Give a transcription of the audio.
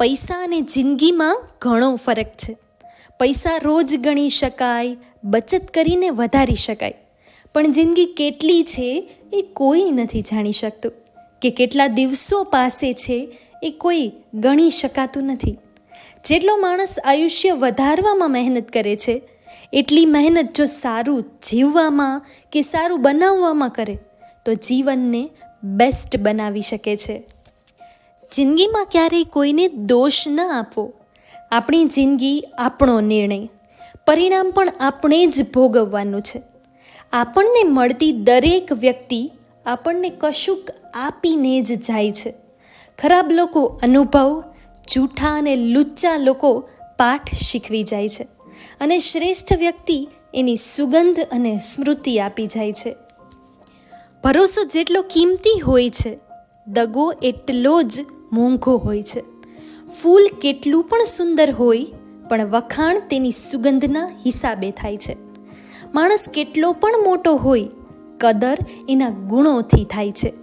પૈસા અને જિંદગીમાં ઘણો ફરક છે. પૈસા રોજ ગણી શકાય, બચત કરીને વધારી શકાય. પણ જિંદગી કેટલી છે એ કોઈ નથી જાણી શકતું. કે કેટલા દિવસો પાસે છે એ કોઈ ગણી શકાતું નથી. જેટલો માણસ આયુષ્ય વધારવામાં મહેનત કરે છે, એટલી મહેનત જો સારું જીવવામાં કે સારું બનાવવામાં કરે, તો જીવનને બેસ્ટ બનાવી શકે છે. જિંદગીમાં ક્યારેય કોઈને દોષ ન આપવો. આપણી જિંદગી આપણો નિર્ણય. પરિણામ પણ આપણે જ ભોગવવાનું છે. આપણને મળતી દરેક વ્યક્તિ આપણને કશુંક આપીને જ જાય છે. ખરાબ લોકો અનુભવ, જૂઠા અને લુચ્ચા લોકો પાઠ શીખવી જાય છે. અને શ્રેષ્ઠ વ્યક્તિ એની સુગંધ અને સ્મૃતિ આપી જાય છે. ભરોસો જેટલો કિંમતી હોય છે, દગો એટલો જ મોંઘો હોય છે. ફૂલ કેટલું પણ સુંદર હોય, પણ વખાણ તેની સુગંધના હિસાબે થાય છે. માણસ કેટલો પણ મોટો હોય, કદર એના ગુણોથી થાય છે.